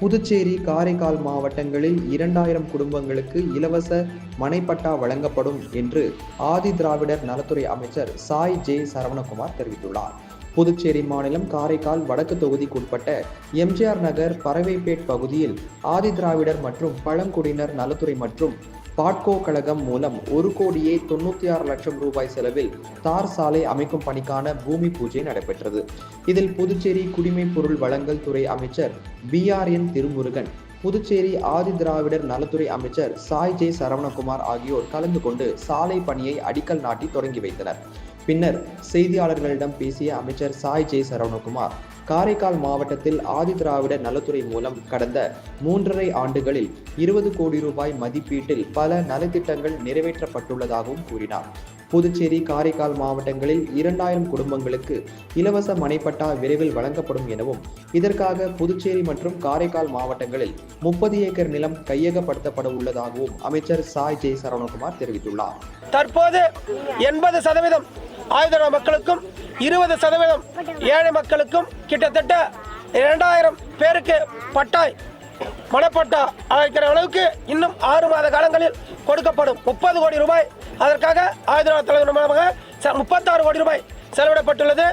புதுச்சேரி காரைக்கால் மாவட்டங்களில் இரண்டாயிரம் குடும்பங்களுக்கு இலவச மனைப்பட்டா வழங்கப்படும் என்று ஆதி திராவிடர் நலத்துறை அமைச்சர் சாய் ஜே சரவணகுமார் தெரிவித்துள்ளார். புதுச்சேரி மாநிலம் காரைக்கால் வடக்கு தொகுதிக்குட்பட்ட எம்ஜிஆர் நகர் பறவைப்பேட் பகுதியில் ஆதி திராவிடர் மற்றும் பழங்குடியினர் நலத்துறை மற்றும் பாட்கோ கழகம் மூலம் ஒரு கோடியே தொண்ணூத்தி ஆறு லட்சம் ரூபாய் செலவில் தார் சாலை அமைக்கும் பணிக்கான பூமி பூஜை நடைபெற்றது. இதில் புதுச்சேரி குடிமைப் பொருள் வழங்கல் துறை அமைச்சர் P R N Thirumurugan Puducherry Adi Dravidar நலத்துறை அமைச்சர் சாய் ஜே சரவணகுமார் ஆகியோர் கலந்து கொண்டு சாலை பணியை அடிக்கல் நாட்டி தொடங்கி வைத்தனர். பின்னர் செய்தியாளர்களிடம் பேசிய அமைச்சர் சாய் ஜே சரவணகுமார் காரைக்கால் மாவட்டத்தில் ஆதி திராவிட நலத்துறை மூலம் கடந்த மூன்றரை ஆண்டுகளில் இருபது கோடி ரூபாய் மதிப்பீட்டில் பல நலத்திட்டங்கள் நிறைவேற்றப்பட்டுள்ளதாகவும் கூறினார். புதுச்சேரி காரைக்கால் மாவட்டங்களில் இரண்டாயிரம் குடும்பங்களுக்கு இலவச மனைப்பட்டா விரைவில் வழங்கப்படும் எனவும் இதற்காக புதுச்சேரி மற்றும் காரைக்கால் மாவட்டங்களில் முப்பது ஏக்கர் நிலம் கையகப்படுத்தப்பட உள்ளதாகவும் அமைச்சர் சாய் ஜெய் சரவணகுமார் தெரிவித்துள்ளார். தற்போது எண்பது சதவீதம் ஆயுத மக்களுக்கும் இருபது சதவீதம் ஏழை மக்களுக்கும் கிட்டத்தட்ட இரண்டாயிரம் பேருக்கு பட்டாய் மனப்பட்டா அழைக்கிற அளவுக்கு இன்னும் ஆறு மாத காலங்களில் கொடுக்கப்படும் முப்பது கோடி ரூபாய். அதற்காக ஆயுத தலைவர் மூலமாக முப்பத்தாறு கோடி ரூபாய் செலவிடப்பட்டுள்ளது.